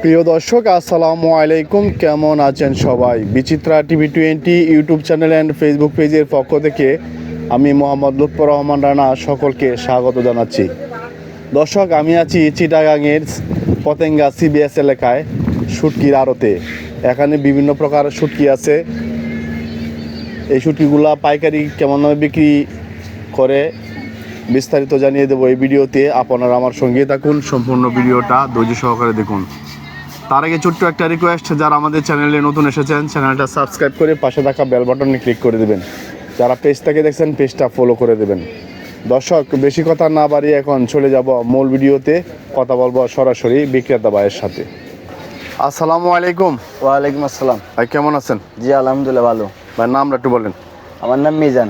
প্রিয় দর্শক, আসসালামু আলাইকুম। কেমন আছেন সবাই? Bichitra TV twenty YouTube channel and Facebook পেজের পক্ষ থেকে আমি মোহাম্মদ লুৎফর রহমান রানা সকলকে স্বাগত জানাচ্ছি। দর্শক, আমি আছি চিটাগাংয়ের পতেঙ্গা সিবিএস এলাকায় শুটকির আড়তে। এখানে বিভিন্ন প্রকার শুটকি আছে। এই শুটকিগুলা পাইকারি কেমন বিক্রি করে? বিস্তারিত জানিয়ে দেবো এই ভিডিওতে। আপনারা আমার সঙ্গে থাকুন সম্পূর্ণ ভিডিওটা ধৈর্য সহকারে দেখুন। তার আগে ছোট্ট একটা রিকোয়েস্ট যারা আমাদের চ্যানেলে নতুন এসেছেন চ্যানেলটা সাবস্ক্রাইব করে পাশে থাকা বেল বাটনে ক্লিক করে দেবেন। যারা পেজ থেকে দেখছেন পেজটা ফলো করে দেবেন। দর্শক বেশি কথা না বাড়িয়ে এখন চলে যাব মূল ভিডিওতে। কথা বলব সরাসরি বিক্রেতা ভাইয়ের সাথে। আসসালামু আলাইকুম। ওয়ালাইকুম আসসালাম। ভাই কেমন আছেন? জি আলহামদুলিল্লাহ ভালো। ভাই নামটা একটু বলেন। আমার নাম মিজান।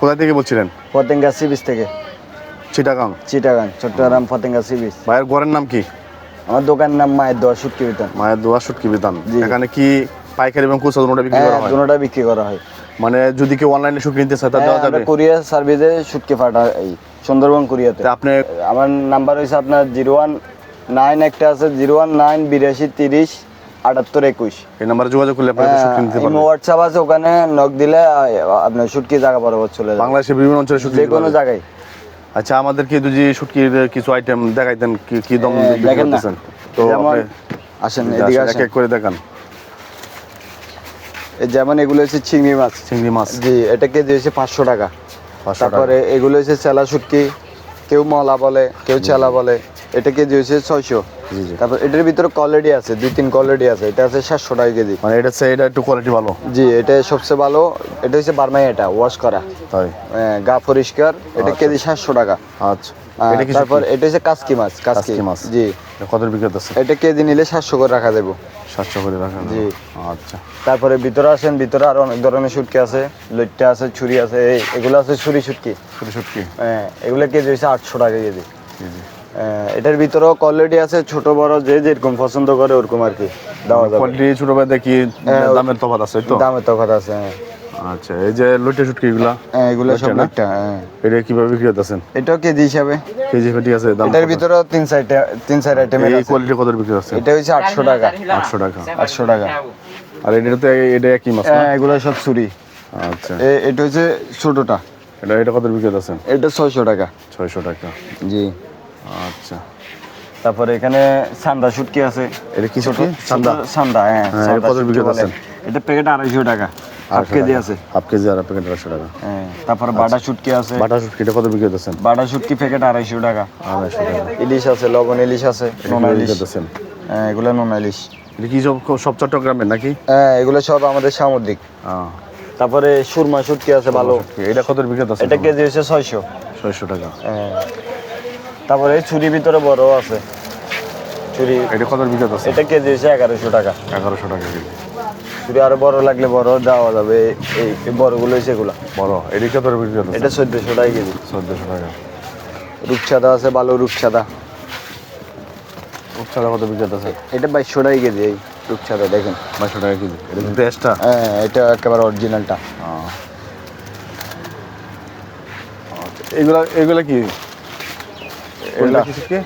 কোথা থেকে বলছিলেন? ফতেঙ্গা সি বিচ থেকে। চিটাগাং? চিটাগাং চট্টগ্রাম ফতেঙ্গা সি বিচ ভাইয়ের ঘরের নাম কি? আমার দোকানের নাম মায়ের দোয়া সুটকি বিতান। মায়ের দোয়া শুটকি বিধান জি। এখানে কি পাইকারি এবং খুচরা দুটোটা বিক্রি করা হ্যাঁ হয়? দুটোটা বিক্রি করা হয়। মানে যদি কেউ অনলাইনে শুটকি নিতে চায় তা দেওয়া যাবে? কুরিয়ার সার্ভিসে সুটকি পাঠা এই সুন্দরবন কুরিয়াতে। আপনি আমার নাম্বার হয়েছে আপনার জিরো ওয়ান নাইন একটা আছে জিরো ওয়ান নাইন বিরাশি তিরিশ আটাত্তর একুশ। এই নাম্বারে যোগাযোগ করলে আপনারা শুটকি নিতে পারবেন। হোয়াটসঅ্যাপ আছে ওখানে নক দিলে আপনার সুটকি জায়গা বরাবর চলে যাবে। বাংলাদেশের বিভিন্ন অঞ্চলে শুটকি যে কোনো জায়গায়। আচ্ছা আমাদেরকে যদি শুটকির কিছু আইটেম দেখাইতেন? কি কি দম দেখেন তো আসেন এদিকে আসেন, এক করে দেখান। এই যেমন এগুলো হচ্ছে চিংড়ি মাছ। চিংড়ি মাছ। জি এটা কেজি হচ্ছে পাঁচশো টাকা। তারপরে এগুলো হচ্ছে চেলা শুটকি। কেউ মলা বলে কেউ চেলা বলে। এটা কেজি হচ্ছে ছয়শো। জি জি। তারপর এটার ভিতরে কোয়ালিটি আছে দুই তিন কোয়ালিটি আছে। এটা আছে সাতশো টাকা কেজি। মানে এটা হচ্ছে এটা একটু কোয়ালিটি ভালো। জি এটা সবচেয়ে ভালো। এটা হচ্ছে বার্মাই এটা ওয়াশ করা। তাই? হ্যাঁ, গা পরিষ্কার এটা কেজি সাতশো টাকা। আচ্ছা। এটা তারপর এটা হচ্ছে কাসকি মাছ কাসকি। মাছ। জি। কত বিক্রি করতেছে এটা কেজি নিলে সাতশো করে রাখা দেবো সাতশো করে রাখেন জি। আচ্ছা। তারপরে ভিতরে আসেন ভিতরে আরও অনেক ধরনের শুটকি আছে। লইট্টা আছে ছুরি আছে এই- এগুলো আছে ছুরি শুটকি। ছোট শুটকি। হ্যাঁ এগুলো কেজি হচ্ছে আটশো টাকা কেজি। জি জি হ্যাঁ, এটার ভিতরেও কোয়ালিটি আছে ছোট বড় যে যেরকম পছন্দ করে ওরকম আর কি দেওয়া যাবে। কোয়ালিটি ছোট ভাই দেখি হ্যাঁ, দামের তফাত আছে তো? দামে তো কথা আছে হ্যাঁ। আচ্ছা এই যে লইটে শুটকি এগুলা? হ্যাঁ, এগুলো সব? লইট্টা হ্যাঁ। এটা কীভাবে বিক্রি করতেছেন? এটাও কেজি হিসাবে। কেজি ফেটি আছে দাম এটার কত? ভিতরেও তিন সাইড তিন সাইড আইটেমের এই কোয়ালিটি কত বিক্রি আছে এটা হচ্ছে আটশো টাকা। আটশো টাকা। আটশো টাকা। আর এটা তো এটা কি মাছ হ্যাঁ এগুলো সব ছুরি। আচ্ছা। এটা হচ্ছে ছোটটা। এটা এটা কত বিক্রি আছেন এটা ছয়শো টাকা। ছয়শো টাকা। জি। আচ্ছা। তারপরে এখানে সান্দা শুটকি আছে। এটা কি ছোট সান্দা? সান্দা হ্যাঁ এটা কত বিক্রি করছেন? এটা প্যাকেট আড়াইশো টাকা হাফ কেজি আছে। হাফ কেজি আর প্যাকেট আড়াইশো টাকা। হ্যাঁ তারপরে বাটা শুটকি আছে। বাটা শুটকি এটা কত বিক্রি করতেছেন বাটা শুটকি প্যাকেট আড়াইশো টাকা। আড়াইশো টাকা। ইলিশ আছে লবণ ইলিশ আছে নোনা ইলিশ। করতেছেন হ্যাঁ এগুলো নোনা ইলিশ। এটা কি সব সব চট্টগ্রামের নাকি? হ্যাঁ এগুলো সব আমাদের সামুদ্রিক। তারপরে সুরমা শুটকি আছে ভালো। এটা কত বিক্রি করতেছেন এটা কেজি হচ্ছে ছয়শো। ছয়শো টাকা। হ্যাঁ। তারপরে এই ছুরির ভিতরে বড় আছে। ছুরি এটা কত বিক্রি আছে? এটা কেজি হচ্ছে এগারোশো টাকা। এগারোশো টাকা কেজি। ছুরি আরও বড় লাগলে বড় দেওয়া যাবে। এই এই বড়গুলো এগুলা। বড়। এটা কত করতেছেন এটা চোদ্দশো টাকা কেজি। চোদ্দশো টাকা। রূপসাদা আছে ভালো রূপসাদা। উপচাদা কত বিক্রি আছে? এটা বাইশশো টাকা কেজি এই রূপসাদা দেখেন। বাইশশো টাকা কেজি। এটা কিন্তু এক্সট্রা হ্যাঁ এটা একেবারে অরিজিনালটা এগুলা এগুলা কি? এগুলা কি শুটকি?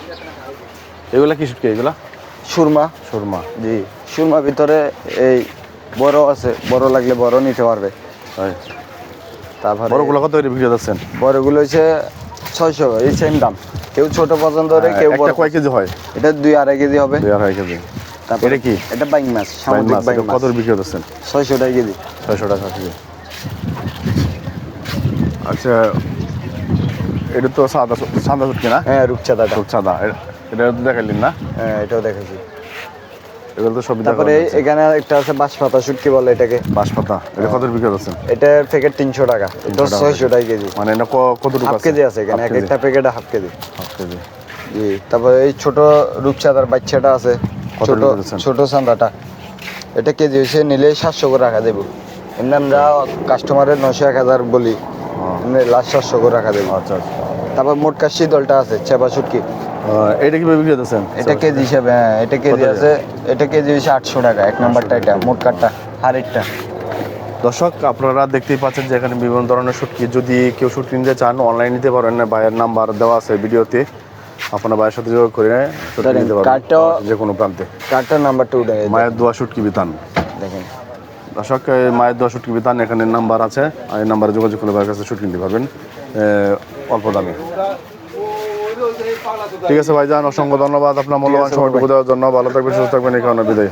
এগুলা এগুলা? সুরমা। সুরমা। জি সুরমা ভিতরে এই বড় আছে বড় লাগলে বড় নিতে পারবে। তারপরে বড়গুলো কত করে বিক্রি করতেছেন বড়গুলো হচ্ছে ছয়শো এই সেম দাম। কেউ ছোট পছন্দ করে কেউ বড় কয় কেজি হয়? এটা দুই আড়াই কেজি হবে। দুই আড়াই কেজি। তারপরে এটা কি? এটা বাইং মাছ সামুদ্রিক বাইং মাছ। কত বিক্রি করতেছেন ছয়শো টাকা কেজি। ছয়শো টাকা কেজি। আচ্ছা এটা তো সাদা সাদা শুটকি না? হ্যাঁ সাদা এ- এটা তো দেখাইলেন না? হ্যাঁ এটাও দেখেছি এগুলো তো সব তারপরে এখানে একটা আছে বাঁশপাতা শুটকি বলে এটাকে। বাঁশপাতা। এটা কত বিক্রি করতেছেন? এটা প্যাকেট তিনশো টাকা। এটা ছয়শো টাকা কেজি। মানে এটা ক- কতটুকু হাফ কেজি আছে এখানে। এক একটা প্যাকেটে হাফ কেজি। Half KG. জি তারপরে এই ছোট রূপচাঁদার বাচ্চাটা আছে। ছোট ছোট সান্দাটা এটা কেজি হয়েছে নিলে সাতশো করে রাখা দেবো এমনি আমরা কাস্টমারের নশো এক হাজার বলি। লাস্ট সাতশো করে রাখা দেবো আচ্ছা আচ্ছা। তারপর মোটকা শীতলটা আছে চেপা শুটকি এটা কীভাবে বিক্রি করতেছেন? এটা কেজি হিসাবে হ্যাঁ এটা কেজি আছে এটা কেজি হিসেবে আটশো টাকা এক নম্বরটা এটা মোটকারটা হারেরটা দর্শক আপনারা দেখতেই পাচ্ছেন যে এখানে বিভিন্ন ধরনের শুটকি যদি কেউ শুটকি নিতে চান অনলাইন নিতে পারেন না ভাইয়ের নাম্বার দেওয়া আছে ভিডিওতে। আপনার ভাইয়ের সাথে যোগাযোগ করে নিতে পারেন যে কোনো প্রান্তে। কার্ডটা নাম্বারটা উঠে মায়ের দোয়া শুটকি বিতান দেখেন। দর্শক মায়ের দোয়া শুটকি বিতান এখানে নাম্বার আছে। এই নাম্বারে যোগাযোগ করলে ভাইয়ের কাছে শুটকি নিতে পারবেন। অল্প দামে। ঠিক আছে ভাইজান, অসংখ্য ধন্যবাদ। আপনার মূল্যবান সময়টুকু দেওয়ার জন্য। ভালো থাকবেন, সুস্থ থাকবেন। এই কারণে বিদায়।